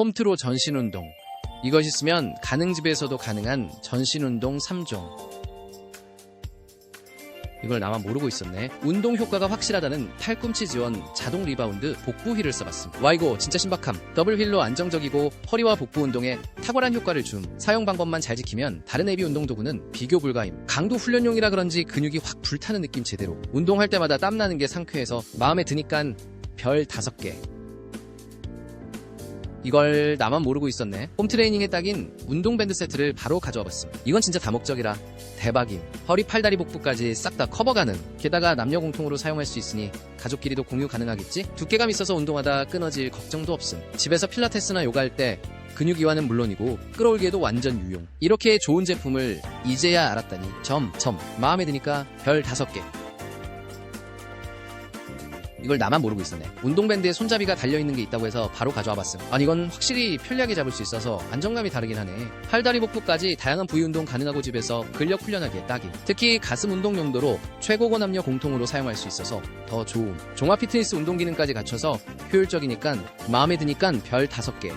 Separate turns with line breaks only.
홈트로 전신 운동. 이것 있으면 가능집에서도 가능한 전신 운동 3종. 이걸 나만 모르고 있었네. 운동 효과가 확실하다는 팔꿈치 지원 자동 리바운드 복부 휠을 써봤음. 와 이거 진짜 신박함. 더블 휠로 안정적이고 허리와 복부 운동에 탁월한 효과를 줌. 사용 방법만 잘 지키면 다른 AV 운동 도구는 비교 불가임. 강도 훈련용이라 그런지 근육이 확 불타는 느낌 제대로. 운동할 때마다 땀 나는 게 상쾌해서 마음에 드니깐 별 다섯 개. 이걸 나만 모르고 있었네. 홈트레이닝에 딱인 운동밴드 세트를 바로 가져와 봤음. 이건 진짜 다목적이라 대박임. 허리, 팔다리, 복부까지 싹 다 커버 가능. 게다가 남녀 공통으로 사용할 수 있으니 가족끼리도 공유 가능하겠지? 두께감 있어서 운동하다 끊어질 걱정도 없음. 집에서 필라테스나 요가 할 때 근육 이완은 물론이고 끌어올기에도 완전 유용. 이렇게 좋은 제품을 이제야 알았다니 점, 점. 마음에 드니까 별 다섯 개. 이걸 나만 모르고 있었네. 운동밴드에 손잡이가 달려있는 게 있다고 해서 바로 가져와 봤음. 아니 이건 확실히 편리하게 잡을 수 있어서 안정감이 다르긴 하네. 팔다리 복부까지 다양한 부위 운동 가능하고 집에서 근력 훈련하기에 딱임. 특히 가슴 운동 용도로 최고고 남녀 공통으로 사용할 수 있어서 더 좋음. 종합 피트니스 운동 기능까지 갖춰서 효율적이니까 마음에 드니까 별 다섯 개.